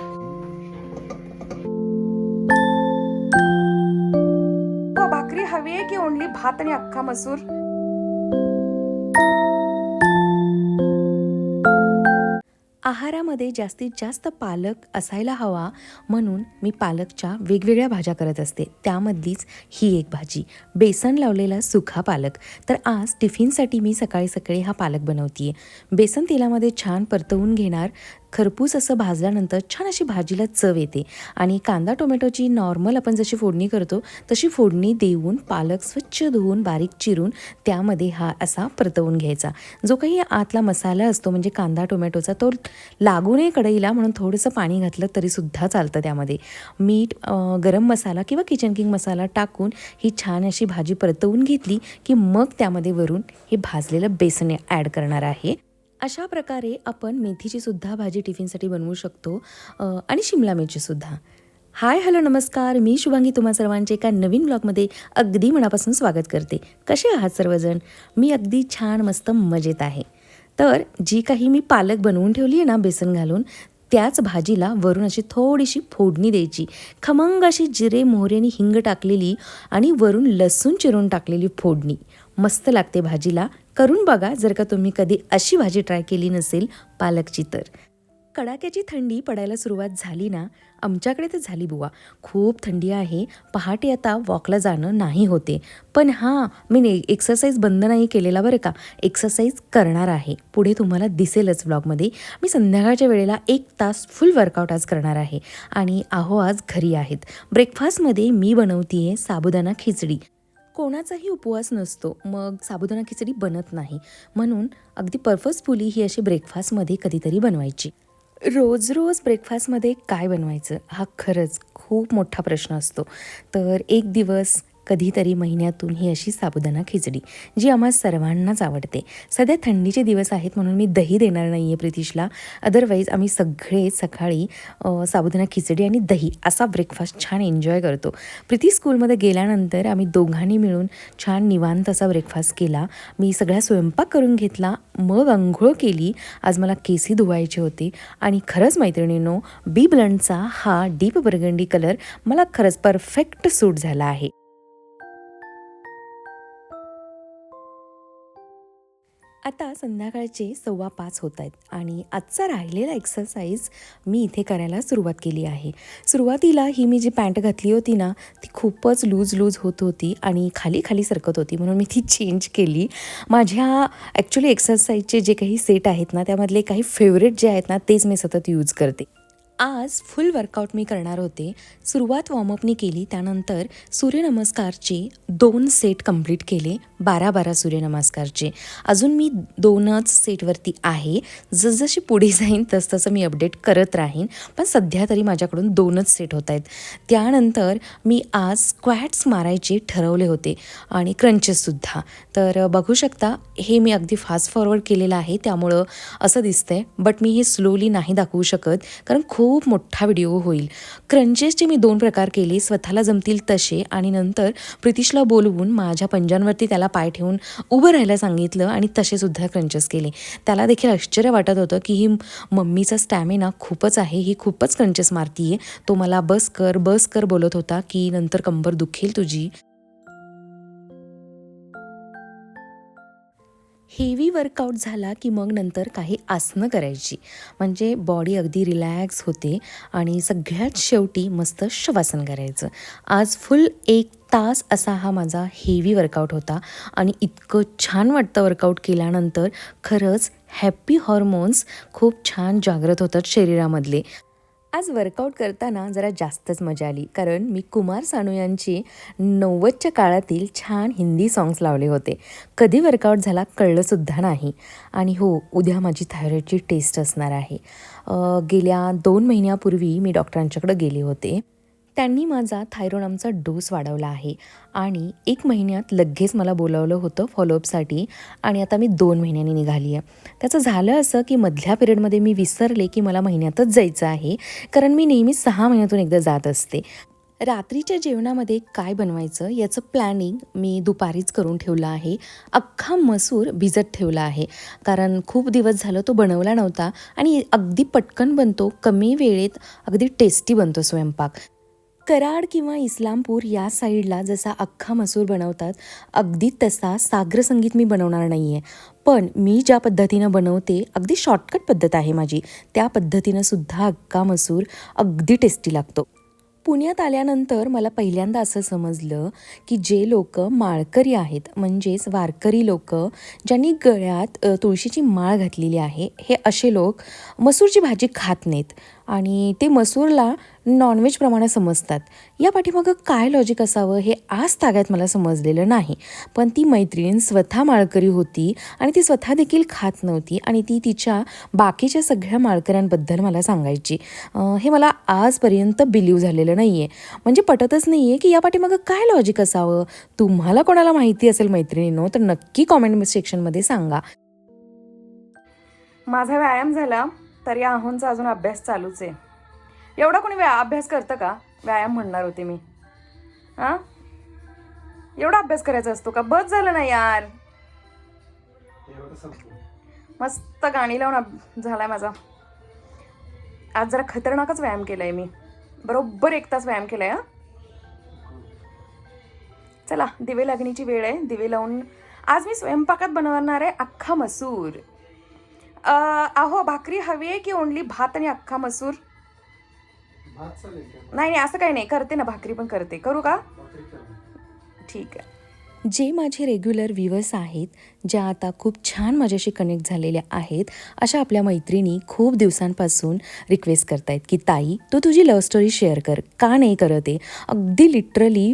हो, भाकरी हवी आहे की ओनली भात आणि अख्खा मसूर? आहारामध्ये जास्तीत जास्त पालक असायला हवा म्हणून मी पालकच्या वेगवेगळ्या भाज्या करत असते. त्यामधलीच ही एक भाजी. बेसन लावलेला सुखा पालक. तर आज टिफिनसाठी मी सकाळी सकाळी हा पालक बनवते बेसन तेलामध्ये छान परतवून घेणार. खरपूस असं भाजल्यानंतर छान अशी भाजीला चव येते. आणि कांदा टोमॅटोची नॉर्मल आपण जशी फोडणी करतो तशी फोडणी देऊन पालक स्वच्छ धुवून बारीक चिरून त्यामध्ये हा असा परतवून घ्यायचा. जो काही आतला मसाला असतो म्हणजे कांदा टोमॅटोचा तो लागू नये कढईला म्हणून थोडंसं पाणी घातलं तरीसुद्धा चालतं त्यामध्ये. मीठ गरम मसाला किंवा किचन किंग मसाला टाकून ही छान अशी भाजी परतवून घेतली की मग त्यामध्ये वरून हे भाजलेलं बेसन ॲड करणार आहे. अशा प्रकारे आपण मेथीचीसुद्धा भाजी टिफिनसाठी बनवू शकतो आणि शिमला मिरचीसुद्धा हाय हॅलो नमस्कार. मी शुभांगी तुम्हा सर्वांचे एका नवीन ब्लॉगमध्ये अगदी मनापासून स्वागत करते. कसे आहात सर्वजण? मी अगदी छान मस्त मजेत आहे. तर जी काही मी पालक बनवून ठेवली आहे ना बेसन घालून त्याच भाजीला वरून अशी थोडीशी फोडणी द्यायची. खमंग अशी जिरे मोहरे हिंग टाकलेली आणि वरून लसूण चिरून टाकलेली फोडणी. मस्त लागते भाजीला. करून बघा जर का तुम्ही कधी अशी भाजी ट्राय केली नसेल पालकची तर. कडाक्याची थंडी पडायला सुरुवात झाली ना आमच्याकडे तर झाली बुवा. खूप थंडी आहे. पहाटे आता वॉकला जाणं नाही होते. पण हां मी ने एक्सरसाइज बंद नाही केलेला बरं का. एक्सरसाइज करणार आहे. पुढे तुम्हाला दिसेलच ब्लॉगमध्ये मी संध्याकाळच्या वेळेला एक तास फुल वर्कआउट आज करणार आहे. आणि आहो आज घरी आहेत. ब्रेकफास्टमध्ये मी बनवते आहे साबुदाणा खिचडी. कोणाचाही उपवास नसतो. मग साबुदाणा खिचडी बनत नाही. म्हणून अगदी पर्पजफुली ही अशी ब्रेकफास्टमध्ये कधीतरी बनवायची. रोज रोज ब्रेकफास्टमध्ये काय बनवायचं? हा खरंच खूप मोठा प्रश्न असतो. तर एक दिवस कधीतरी महिन्यातून ही अशी साबुदाणा खिचडी जी आम्हा सर्वांनाच आवडते. सध्या थंडीचे दिवस आहेत म्हणून मी दही देणार नाही आहे प्रितिशला. अदरवाईज आम्ही सगळे सकाळी साबुदाणा खिचडी आणि दही असा ब्रेकफास्ट छान एन्जॉय करतो. प्रीती स्कूलमध्ये गेल्यानंतर आम्ही दोघांनी मिळून छान निवांत असा ब्रेकफास्ट केला. मी सगळा स्वयंपाक करून घेतला मग आंघोळ केली. आज मला केसी धुवायचे होते. आणि खरंच मैत्रिणींनो बी ब्लंडचा हा डीप बर्गंडी कलर मला खरंच परफेक्ट सूट झाला आहे. आता संध्याकाळचे सव्वा पाच होत आहेत आणि आजचा राहिलेला एक्सरसाइज मी इथे करायला सुरुवात केली आहे. सुरुवातीला ही मी जी पॅन्ट घातली होती ना ती खूपच लूज लूज होत होती आणि खाली खाली सरकत होती म्हणून मी ती चेंज केली. माझ्या ॲक्च्युली एक्सरसाइजचे जे काही सेट आहेत ना त्यामधले काही फेवरेट जे आहेत ना तेच मी सतत यूज करते. आज फुल वर्कआउट मी करणार होते. सुरुवात वॉर्मअपनी केली त्यानंतर सूर्यनमस्कारचे दोन सेट कंप्लीट केले बारा बारा सूर्यनमस्कारचे. अजून मी दोनच सेटवरती आहे. जसजशी पुढे जाईन तसतसं मी अपडेट करत राहीन. पण सध्या तरी माझ्याकडून दोनच सेट होत आहेत. त्यानंतर मी आज स्क्वॅट्स मारायचे ठरवले होते आणि क्रंचेससुद्धा तर बघू शकता हे मी अगदी फास्ट फॉरवर्ड केलेलं आहे. त्यामुळं असं दिसतंय बट मी हे स्लोली नाही दाखवू शकत कारण खूप खूप मोठा व्हिडिओ होईल. क्रंचेसचे मी दोन प्रकार केले स्वतःला जमतील तसे आणि नंतर प्रितिशला बोलवून माझ्या पंजांवरती त्याला पाय ठेवून उभं राहायला सांगितलं आणि तसेसुद्धा क्रंचेस केले. त्याला देखील आश्चर्य वाटत होतं की ही मम्मीचा स्टॅमिना खूपच आहे ही खूपच क्रंचेस मारतीये. तो मला बस कर बस कर बोलत होता की नंतर कंबर दुखेल तुझी. हेवी वर्कआउट झाला की मग नंतर काही आसनं करायची. म्हणजे बॉडी अगदी रिलॅक्स होते आणि सगळ्यात शेवटी मस्त शवासन करायचं. आज फुल एक तास असा हा माझा हेवी वर्कआउट होता आणि इतकं छान वाटतं वर्कआउट केल्यानंतर. खरंच हॅप्पी हॉर्मोन्स खूप छान जागृत होतात शरीरामधले. आज वर्कआउट करताना जरा जास्तच मजा आली. कारण मी कुमार सानू यांची नव्वदच्या काळातील छान हिंदी सॉंग्स लावले होते. कधी वर्कआउट झाला कळलंसुद्धा नाही. आणि हो उद्या माझी थायरॉईडची टेस्ट असणार आहे. गेल्या दोन महिन्यापूर्वी मी डॉक्टरांच्याकडे गेले होते. त्यांनी माझा थायरॉइडमचा डोस वाढवला आहे. आणि एक महिन्यात लगेच मला बोलावलं होतं फॉलोअपसाठी आणि आता मी दोन महिन्यांनी निघाली आहे. त्याचं झालं असं की मधल्या पिरियडमध्ये मी विसरले की मला महिन्यातच जायचं आहे कारण मी नेहमी सहा महिन्यातून एकदा जात असते. रात्रीच्या जेवणामध्ये काय बनवायचं याचं प्लॅनिंग मी दुपारीच करून ठेवलं आहे. अख्खा मसूर भिजत ठेवला आहे. कारण खूप दिवस झालं तो बनवला नव्हता आणि अगदी पटकन बनतो कमी वेळेत अगदी टेस्टी बनतो स्वयंपाक. कराड किंवा इस्लामपूर या साईडला जसा अख्खा मसूर बनवतात अगदी तसा सागर संगीत मी बनवणार नाही आहे पण मी ज्या पद्धतीनं बनवते अगदी शॉर्टकट पद्धत आहे माझी. त्या पद्धतीनं सुद्धा अख्खा मसूर अगदी टेस्टी लागतो. पुण्यात आल्यानंतर मला पहिल्यांदा असं समजलं की जे लोक माळकरी आहेत म्हणजेच वारकरी लोक ज्यांनी गळ्यात तुळशीची माळ घातलेली आहे हे असे लोक मसूरची भाजी खात नाहीत. आणि ते मसूरला नॉनव्हेजप्रमाणे समजतात. या पाठीमागं काय लॉजिक असावं हे आज ताग्यात मला समजलेलं नाही. पण ती मैत्रीण स्वतः माळकरी होती आणि ती स्वतः देखील खात नव्हती आणि ती तिच्या बाकीच्या सगळ्या माळकऱ्यांबद्दल मला सांगायची. हे मला आजपर्यंत बिलीव झालेलं नाही आहे म्हणजे पटतच नाही आहे की या पाठीमागं काय लॉजिक असावं? तुम्हाला कोणाला माहिती असेल मैत्रिणींनो तर नक्की कॉमेंट सेक्शनमध्ये सांगा. माझा व्यायाम झाला. तर या आहोंचा अजून अभ्यास चालूच आहे. एवढा कोणी व्या अभ्यास करतं का? व्यायाम म्हणणार होते मी. हां? एवढा अभ्यास करायचा असतो का? बस झालं ना यार. मस्त गाणी लावून झालाय माझा. आज जरा खतरनाकच व्यायाम केलाय मी. बरोबर एक तास व्यायाम केलाय हा? चला दिवे लागणीची वेळ आहे. दिवे लावून आज मी स्वयंपाकात बनवणार आहे अख्खा मसूर. अहो भाकरी हवी आहे की ओनली भात आणि अख्खा मसूर? नाही नाही असं काही नाही. करते ना भाकरी पण करते. करू का. ठीक आहे. जे माझे रेग्युलर व्ह्युअर्स आहेत ज्या आता खूप छान माझ्याशी कनेक्ट झालेल्या आहेत अशा आपल्या मैत्रिणी खूप दिवसांपासून रिक्वेस्ट करतायत की ताई तू तुझी लव्ह स्टोरी शेअर कर. का नाही करत आहे? अगदी लिटरली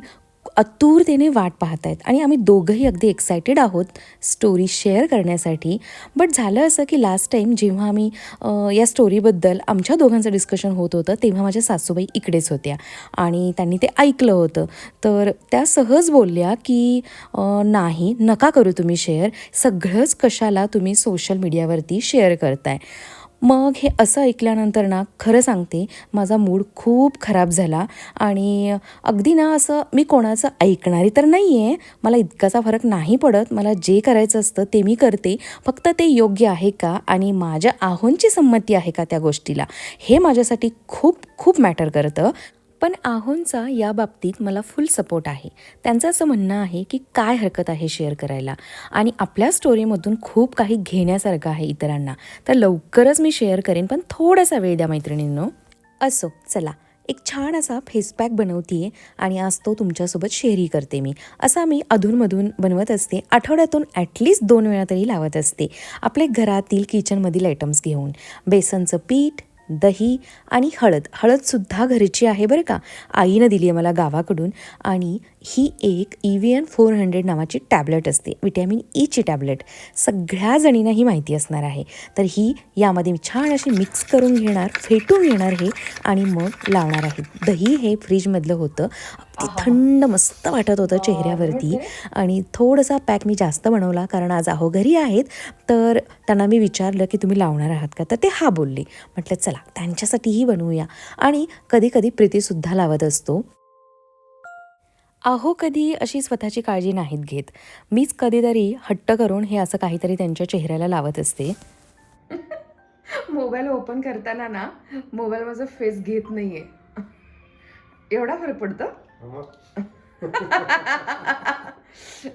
आतुरतेने वाट पाहत आहेत आणि आम्ही दोघंही अगदी एक्सायटेड आहोत स्टोरी शेअर करण्यासाठी. बट झालं असं की लास्ट टाईम जेव्हा आम्ही या स्टोरीबद्दल आमच्या दोघांचं डिस्कशन होत होतं तेव्हा माझ्या सासूबाई इकडेच होत्या. आणि त्यांनी ते ऐकलं होतं. तर त्या सहज बोलल्या की नाही नका करू तुम्ही शेअर सगळंच कशाला तुम्ही सोशल मीडियावरती शेअर करताय. मग हे असं ऐकल्यानंतर ना खरं सांगते माझा मूड खूप खराब झाला. आणि अगदी ना असं मी कोणाचं ऐकणारी तर नाही आहे मला इतकाचा फरक नाही पडत. मला जे करायचं असतं ते मी करते. फक्त ते योग्य आहे का? आणि माझ्या आहोंची संमती आहे का त्या गोष्टीला? हे माझ्यासाठी खूप खूप मॅटर करतं. पण आहोंचा या बाबतीत मला फुल सपोर्ट आहे. त्यांचं असं म्हणणं आहे की काय हरकत आहे शेअर करायला? आणि आपल्या स्टोरीमधून खूप काही घेण्यासारखं आहे इतरांना. तर लवकरच मी शेअर करेन पण थोडासा वेळ द्या मैत्रिणींनो. असो चला. एक छान असा फेस पॅक बनवते आणि आज तो तुमच्यासोबत शेअरही करते मी. असा मी अधूनमधून बनवत असते. आठवड्यातून ॲटलिस्ट दोन वेळा तरी लावत असते. आपले घरातील किचनमधील आयटम्स घेऊन. बेसनचं पीठ दही आणि हळद. हळदसुद्धा घरची आहे बरं का. आईनं दिली आहे मला गावाकडून आणि ही एक E V N four hundred नावाची टॅबलेट असते. विटॅमिन e ईची टॅबलेट. सगळ्या जणींना ही माहिती असणार आहे. तर ही यामध्ये छान अशी मिक्स करून घेणार फेटून घेणार हे आणि मग लावणार आहे. दही हे फ्रीजमधलं होतं. अगदी थंड मस्त वाटत होतं चेहऱ्यावरती. आणि थोडासा पॅक मी जास्त बनवला कारण आज अहो घरी आहेत. तर त्यांना मी विचारलं की तुम्ही लावणार आहात का? तर ते हा बोलले. म्हटलं चला त्यांच्यासाठीही बनवूया. आणि कधी कधी प्रीतीसुद्धा लावत असतो. अहो कधी अशी स्वतःची काळजी नाहीत घेत. मीच कधीतरी हट्ट करून हे असं काहीतरी त्यांच्या चेहऱ्याला लावत असते. मोबाईल ओपन करताना ना मोबाईल माझा फेस घेत नाहीये. एवढा फरक पडतो?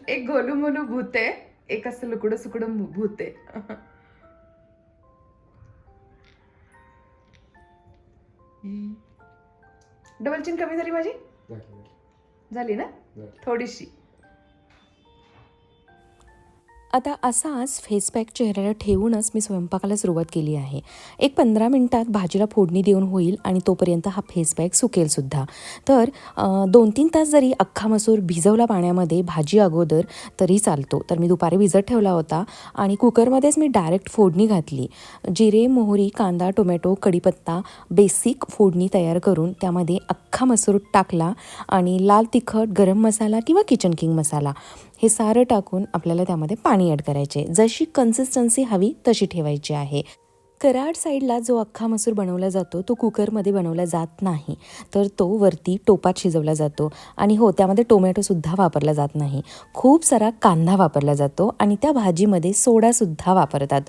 एक गोलू मोलू भूत आहे एक असं लुकडं सुकडं भूत. आहे डबल चिन कमी झाली माझी? झाली, ना. थोडीशी. आता असाच फेस पॅक चेहऱ्याला ठेवूनच मी स्वयंपाकाला सुरुवात केली आहे. एक पंधरा मिनटात भाजीला फोडणी देऊन होईल आणि तोपर्यंत हा फेस पॅक सुकेलसुद्धा तर दोन तीन तास जरी अख्खा मसूर भिजवला पाण्यामध्ये भाजी अगोदर तरी चालतो. तर मी दुपारी भिजत ठेवला होता आणि कुकरमध्येच मी डायरेक्ट फोडणी घातली. जिरे मोहरी कांदा टोमॅटो कढीपत्ता बेसिक फोडणी तयार करून त्यामध्ये अख्खा मसूर टाकला आणि लाल तिखट गरम मसाला किंवा किचन किंग मसाला. हे सारं टाकून आपल्याला त्यामध्ये पाणी ॲड करायचे जशी कन्सिस्टन्सी हवी तशी ठेवायची आहे. कराड साईडला जो अख्खा मसूर बनवला जातो तो कुकरमध्ये बनवला जात नाही. तर तो वरती टोपात शिजवला जातो आणि हो त्यामध्ये टोमॅटोसुद्धा वापरला जात नाही. खूप सारा कांदा वापरला जातो आणि त्या भाजीमध्ये सोडासुद्धा वापरतात.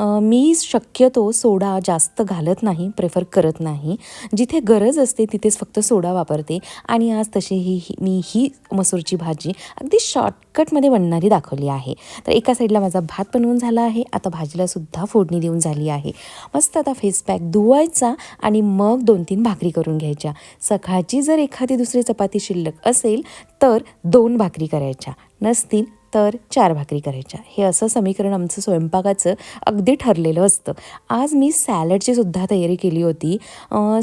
मी शक्यतो सोडा जास्त घालत नाही प्रेफर करत नाही. जिथे गरज असते तिथेच फक्त सोडा वापरते. आणि आज तशी ही ही- मी ही मसूरची भाजी अगदी शॉर्टकटमध्ये बनणारी दाखवली आहे. तर एका साईडला माझा भात बनवून झाला आहे. आता भाजीलासुद्धा फोडणी देऊन झाली आहे. मस्त आता फेस पॅक धुवायचा आणि मग दोन तीन भाकरी करून घ्यायच्या. सकाळची जर एखादी दुसरी चपाती शिल्लक असेल तर दोन भाकरी करायच्या. नसतील तर चार भाकरी करायच्या. हे असं समीकरण आमचं स्वयंपाकाचं अगदी ठरलेलं असतं. आज मी सॅलडची सुद्धा तयारी केली होती.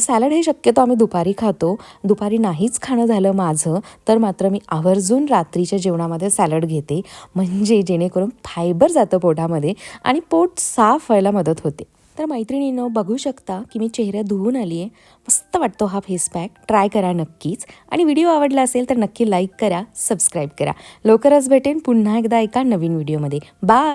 सॅलड हे शक्यतो आम्ही दुपारी खातो. दुपारी नाहीच खाणं झालं माझं तर मात्र मी आवर्जून रात्रीच्या जेवणामध्ये सॅलड घेते. म्हणजे जेणेकरून फायबर जातं पोटामध्ये आणि पोट साफ व्हायला मदत होते. तर मैत्रिणीनं बघू शकता की मी चेहरा धुवून आली आहे मस्त वाटतो हा फेस पॅक ट्राय करा नक्कीच. आणि व्हिडिओ आवडला असेल तर नक्की लाईक करा सबस्क्राईब करा. लवकरच भेटेन पुन्हा एकदा एका नवीन व्हिडिओमध्ये बाय